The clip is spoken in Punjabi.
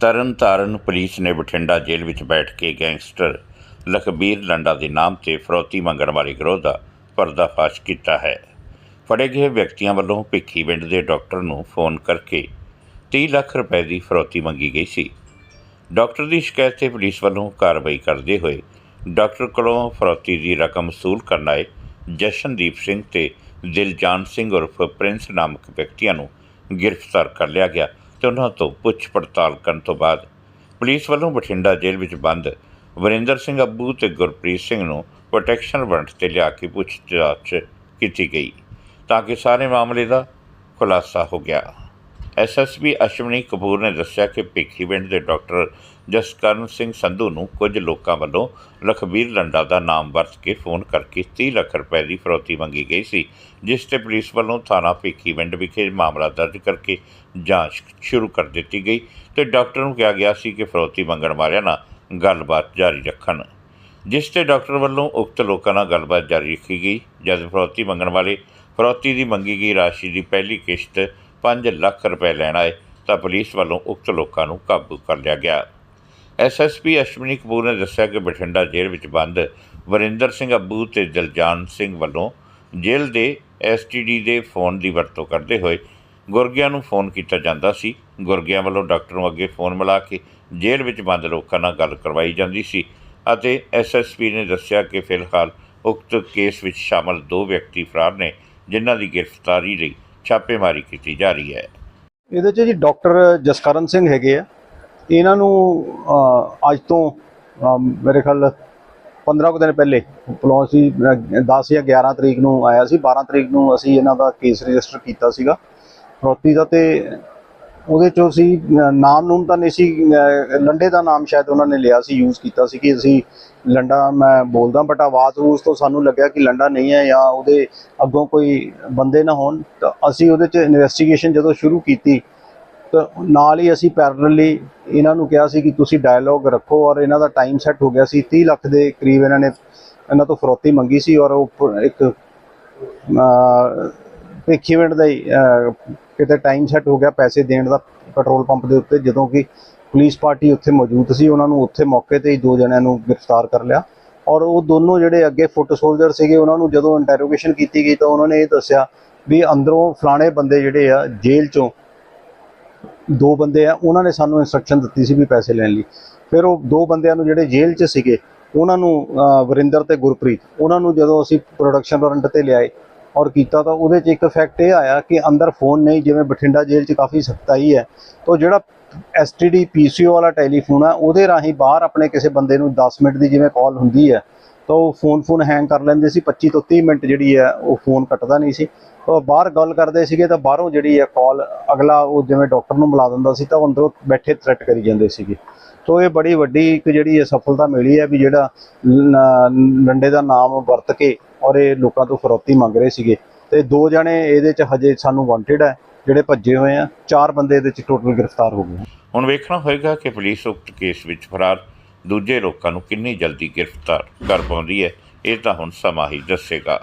ਤਰਨਤਾਰਨ ਪੁਲਿਸ ਨੇ ਬਠਿੰਡਾ ਜੇਲ੍ਹ ਵਿੱਚ ਬੈਠ ਕੇ ਗੈਂਗਸਟਰ ਲਖਬੀਰ ਲੰਡਾ ਦੇ ਨਾਮ ਤੇ ਫਰੋਤੀ ਮੰਗਣ ਵਾਲੇ ਗਿਰੋਹ ਦਾ ਪਰਦਾਫਾਸ਼ ਕੀਤਾ ਹੈ। ਫੜੇ ਗਏ ਵਿਅਕਤੀਆਂ ਵੱਲੋਂ ਭਿੱਖੀ ਪਿੰਡ ਦੇ ਡਾਕਟਰ ਨੂੰ ਫੋਨ ਕਰਕੇ 30 ਲੱਖ ਰੁਪਏ ਦੀ ਫਰੋਤੀ ਮੰਗੀ ਗਈ ਸੀ। ਡਾਕਟਰ ਦੀ ਸ਼ਿਕਾਇਤ ਤੇ ਪੁਲਿਸ ਵੱਲੋਂ ਕਾਰਵਾਈ ਕਰਦੇ ਹੋਏ ਡਾਕਟਰ ਕੋਲੋਂ ਫਰੋਤੀ ਦੀ ਰਕਮ ਵਸੂਲ ਕਰਨ ਆਏ ਜਸ਼ਨਦੀਪ ਸਿੰਘ ਤੇ ਦਿਲਜਾਨ ਸਿੰਘ ਉਰਫ ਪ੍ਰਿੰਸ ਨਾਮਕ ਵਿਅਕਤੀਆਂ ਨੂੰ ਗ੍ਰਿਫਤਾਰ ਕਰ ਲਿਆ ਗਿਆ। ਤੇ ਉਹਨਾਂ ਤੋਂ ਪੁੱਛ ਪੜਤਾਲ ਕਰਨ ਤੋਂ ਬਾਅਦ ਪੁਲਿਸ ਵੱਲੋਂ ਬਠਿੰਡਾ ਜੇਲ੍ਹ ਵਿੱਚ ਬੰਦ ਵਰਿੰਦਰ ਸਿੰਘ ਅੱਬੂ ਤੇ ਗੁਰਪ੍ਰੀਤ ਸਿੰਘ ਨੂੰ ਪ੍ਰੋਟੈਕਸ਼ਨ ਵਾਰੰਟ ਤੇ ਲਿਆ ਕੇ ਪੁੱਛਤਾਛ ਕੀਤੀ ਗਈ ਤਾਂ ਕਿ ਸਾਰੇ ਮਾਮਲੇ ਦਾ ਖੁਲਾਸਾ ਹੋ ਗਿਆ। ਐਸਐਸਪੀ ਅਸ਼ਵਨੀ ਕਪੂਰ ਨੇ ਦੱਸਿਆ ਕਿ ਭਿੱਖੀਵਿੰਡ ਦੇ ਡਾਕਟਰ ਜਸਕਰਨ ਸਿੰਘ ਸੰਧੂ ਨੂੰ ਕੁਝ ਲੋਕਾਂ ਵੱਲੋਂ ਲਖਬੀਰ ਲੰਡਾ ਦਾ ਨਾਮ ਵਰਤ ਕੇ ਫੋਨ ਕਰਕੇ 30 ਲੱਖ ਰੁਪਏ ਦੀ ਫਰੌਤੀ ਮੰਗੀ ਗਈ ਸੀ, ਜਿਸ ਤੇ ਪੁਲਿਸ ਵੱਲੋਂ ਥਾਣਾ ਭਿੱਖੀਵਿੰਡ ਵਿਖੇ ਮਾਮਲਾ ਦਰਜ ਕਰਕੇ ਜਾਂਚ ਸ਼ੁਰੂ ਕਰ ਦਿੱਤੀ ਗਈ ਤੇ ਡਾਕਟਰ ਨੂੰ ਕਿਹਾ ਗਿਆ ਸੀ ਕਿ ਫਰੋਤੀ ਮੰਗਣ ਵਾਲਿਆਂ ਨਾਲ ਗੱਲਬਾਤ ਜਾਰੀ ਰੱਖਣ, ਜਿਸ ਤੇ ਡਾਕਟਰ ਵੱਲੋਂ ਉਕਤ ਲੋਕਾਂ ਨਾਲ ਗੱਲਬਾਤ ਜਾਰੀ ਰੱਖੀ ਗਈ। ਜਦ ਫਰੌਤੀ ਮੰਗਣ ਵਾਲੇ ਫਰੌਤੀ ਦੀ ਮੰਗੀ ਗਈ ਰਾਸ਼ੀ ਦੀ ਪਹਿਲੀ ਕਿਸ਼ਤ 5 ਲੱਖ ਰੁਪਏ ਲੈਣ ਆਏ ਤਾਂ ਪੁਲਿਸ ਵੱਲੋਂ ਉਕਤ ਲੋਕਾਂ ਨੂੰ ਕਾਬੂ ਕਰ ਲਿਆ ਗਿਆ। ਐਸਐਸਪੀ ਅਸ਼ਵਨੀ ਕਪੂਰ ਨੇ ਦੱਸਿਆ ਕਿ ਬਠਿੰਡਾ ਜੇਲ੍ਹ ਵਿੱਚ ਬੰਦ ਵਰਿੰਦਰ ਸਿੰਘ ਅੱਬੂ ਤੇ ਦਿਲਜਾਨ ਸਿੰਘ ਵੱਲੋਂ ਜੇਲ੍ਹ ਦੇ ਐਸਟੀਡੀ ਦੇ ਫੋਨ ਦੀ ਵਰਤੋਂ ਕਰਦੇ ਹੋਏ ਗੁਰਗਿਆਂ ਨੂੰ ਫੋਨ ਕੀਤਾ ਜਾਂਦਾ ਸੀ। ਗੁਰਗਿਆਂ ਵੱਲੋਂ ਡਾਕਟਰ ਨੂੰ ਅੱਗੇ ਫੋਨ ਮਿਲਾ ਕੇ ਜੇਲ੍ਹ ਵਿੱਚ ਬੰਦ ਲੋਕਾਂ ਨਾਲ ਗੱਲ ਕਰਵਾਈ ਜਾਂਦੀ ਸੀ ਅਤੇ ਐਸਐਸਪੀ ਨੇ ਦੱਸਿਆ ਕਿ ਫਿਲਹਾਲ ਉਕਤ ਕੇਸ ਵਿੱਚ ਸ਼ਾਮਲ ਦੋ ਵਿਅਕਤੀ ਫਰਾਰ ਨੇ, ਜਿਨ੍ਹਾਂ ਦੀ ਗ੍ਰਿਫਤਾਰੀ ਲਈ ਛਾਪੇਮਾਰੀ ਕੀਤੀ ਜਾ ਰਹੀ ਹੈ। ਇਹਦੇ 'ਚ ਜੀ ਡਾਕਟਰ ਜਸਕਰਨ ਸਿੰਘ ਹੈਗੇ ਆ। ਇਹਨਾਂ ਨੂੰ ਅੱਜ ਤੋਂ ਮੇਰੇ ਖਿਆਲ 15 ਕੁ ਦਿਨ ਪਹਿਲੇ ਪਲੌਂਸ ਸੀ 10 ਜਾਂ 11 ਤਰੀਕ ਨੂੰ ਆਇਆ ਸੀ। 12 ਤਰੀਕ ਨੂੰ ਅਸੀਂ ਇਹਨਾਂ ਦਾ ਕੇਸ ਰਜਿਸਟਰ ਕੀਤਾ ਸੀਗਾ। ਫਰੋਤੀ ਦਾ ਤੇ ਉਹਦੇ ਚੋਂ ਅਸੀਂ ਨਾਮ ਨੂਮ ਤਾਂ ਨਹੀਂ ਸੀ ਲੰਡੇ ਦਾ ਨਾਮ ਸ਼ਾਇਦ ਉਹਨਾਂ ਨੇ ਲਿਆ ਸੀ ਯੂਜ਼ ਕੀਤਾ ਸੀ ਕਿ ਅਸੀਂ ਲੰਡਾ, ਮੈਂ ਬੋਲਦਾ ਬਟ ਆਵਾਜ਼ ਰੂਸ ਤੋਂ ਸਾਨੂੰ ਲੱਗਿਆ ਕਿ ਲੰਡਾ ਨਹੀਂ ਹੈ ਜਾਂ ਉਹਦੇ ਅੱਗੋਂ ਕੋਈ ਬੰਦੇ ਨਾ ਹੋਣ। ਤਾਂ ਅਸੀਂ ਉਹਦੇ 'ਚ ਇਨਵੈਸਟੀਗੇਸ਼ਨ ਜਦੋਂ ਸ਼ੁਰੂ ਕੀਤੀ, ਤਾਂ ਨਾਲ ਹੀ ਅਸੀਂ ਪੈਰਲਲੀ ਇਹਨਾਂ ਨੂੰ ਕਿਹਾ ਸੀ ਕਿ ਤੁਸੀਂ ਡਾਇਲੋਗ ਰੱਖੋ ਔਰ ਇਹਨਾਂ ਦਾ ਟਾਈਮ ਸੈੱਟ ਹੋ ਗਿਆ ਸੀ 30 ਲੱਖ ਦੇ ਕਰੀਬ ਇਹਨਾਂ ਨੇ, ਇਹਨਾਂ ਤੋਂ ਫਰੋਤੀ ਮੰਗੀ ਸੀ ਔਰ ਉਹ ਇੱਕ ਭਿੱਖੀਵਿੰਡ ਦਾ ਹੀ ਕਿਤੇ ਟਾਈਮ ਸੈੱਟ ਹੋ ਗਿਆ ਪੈਸੇ ਦੇਣ ਦਾ ਪੈਟਰੋਲ ਪੰਪ ਦੇ ਉੱਤੇ, ਜਦੋਂ ਕਿ ਪੁਲਿਸ ਪਾਰਟੀ ਉੱਥੇ ਮੌਜੂਦ ਸੀ, ਉਹਨਾਂ ਨੂੰ ਉੱਥੇ ਮੌਕੇ ਤੇ ਹੀ ਦੋ ਜਣਿਆਂ ਨੂੰ ਗ੍ਰਿਫਤਾਰ ਕਰ ਲਿਆ। ਔਰ ਉਹ ਦੋਨੋਂ ਜਿਹੜੇ ਅੱਗੇ ਫੁੱਟ ਸੋਲਜਰ ਸੀਗੇ, ਉਹਨਾਂ ਨੂੰ ਜਦੋਂ ਇੰਟਰੋਗੇਸ਼ਨ ਕੀਤੀ ਗਈ ਤਾਂ ਉਹਨਾਂ ਨੇ ਇਹ ਦੱਸਿਆ ਵੀ ਅੰਦਰੋਂ ਫਲਾਣੇ ਬੰਦੇ ਜਿਹੜੇ ਆ, ਜੇਲ੍ਹ ਚੋਂ ਦੋ ਬੰਦੇ ਆ, ਉਹਨਾਂ ਨੇ ਸਾਨੂੰ ਇਨਸਟਰਕਸ਼ਨ ਦਿੱਤੀ ਸੀ ਵੀ ਪੈਸੇ ਲੈਣ ਲਈ। ਫਿਰ ਉਹ ਦੋ ਬੰਦਿਆਂ ਨੂੰ ਜਿਹੜੇ ਜੇਲ੍ਹ 'ਚ ਸੀਗੇ, ਉਹਨਾਂ ਨੂੰ ਵਰਿੰਦਰ ਤੇ ਗੁਰਪ੍ਰੀਤ, ਉਹਨਾਂ ਨੂੰ ਜਦੋਂ ਅਸੀਂ ਪ੍ਰੋਡਕਸ਼ਨ ਵਾਰੰਟ ਤੇ ਲਿਆਏ ਔਰ ਕੀਤਾ ਤਾਂ ਉਹਦੇ 'ਚ ਇੱਕ ਇਫੈਕਟ ਇਹ ਆਇਆ ਕਿ ਅੰਦਰ ਫੋਨ ਨਹੀਂ, ਜਿਵੇਂ ਬਠਿੰਡਾ ਜੇਲ੍ਹ 'ਚ ਕਾਫੀ ਸਖਤਾਈ ਹੈ, ਤਾਂ ਜਿਹੜਾ ਐਸਟੀਡੀ ਪੀਸੀਓ ਵਾਲਾ ਟੈਲੀਫੋਨ ਆ ਉਹਦੇ ਰਾਹੀਂ ਬਾਹਰ ਆਪਣੇ ਕਿਸੇ ਬੰਦੇ ਨੂੰ 10 ਮਿੰਟ ਦੀ ਜਿਵੇਂ ਕਾਲ ਹੁੰਦੀ ਹੈ, ਤਾਂ ਉਹ ਫੋਨ ਫੋਨ ਹੈਂਗ ਕਰ ਲੈਂਦੇ ਸੀ 25 ਤੋਂ 30 ਮਿੰਟ ਜਿਹੜੀ ਹੈ, ਉਹ ਫੋਨ ਕੱਟਦਾ ਨਹੀਂ ਸੀ। ਉਹ ਬਾਹਰ ਗੱਲ ਕਰਦੇ ਸੀਗੇ ਤਾਂ ਬਾਹਰੋਂ ਜਿਹੜੀ ਹੈ ਕਾਲ ਅਗਲਾ ਉਹ ਜਿਵੇਂ ਡਾਕਟਰ ਨੂੰ ਬੁਲਾ ਦਿੰਦਾ ਸੀ, ਤਾਂ ਉਹ ਅੰਦਰੋਂ ਬੈਠੇ ਥ੍ਰੈਟ ਕਰੀ ਜਾਂਦੇ ਸੀਗੇ। ਸੋ ਇਹ ਬੜੀ ਵੱਡੀ ਇੱਕ ਜਿਹੜੀ ਹੈ ਸਫਲਤਾ ਮਿਲੀ ਹੈ ਵੀ ਜਿਹੜਾ ਲ- ਲੰਡੇ ਦਾ ਨਾਮ ਵਰਤ ਕੇ ਔਰ ਇਹ ਲੋਕਾਂ ਤੋਂ ਫਰੋਤੀ ਮੰਗ ਰਹੇ ਸੀਗੇ। ਤੇ ਦੋ ਜਣੇ ਇਹਦੇ ਚ ਹਜੇ ਸਾਨੂੰ ਵਾਂਟਡ ਹੈ ਜਿਹੜੇ ਭੱਜੇ ਹੋਏ ਆ, ਚਾਰ ਬੰਦੇ ਇਹਦੇ ਚ ਟੋਟਲ ਗ੍ਰਿਫਤਾਰ ਹੋ ਗਏ। ਹੁਣ ਵੇਖਣਾ ਹੋਏਗਾ ਕਿ ਪੁਲਿਸ ਉਕਤ ਕੇਸ ਵਿੱਚ ਫਰਾਰ ਦੂਜੇ ਲੋਕਾਂ ਨੂੰ ਕਿੰਨੀ ਜਲਦੀ ਗ੍ਰਿਫਤਾਰ ਕਰ ਪਾਉਂਦੀ ਹੈ, ਇਹ ਤਾਂ ਹੁਣ ਸਮਾਂ ਹੀ ਦੱਸੇਗਾ।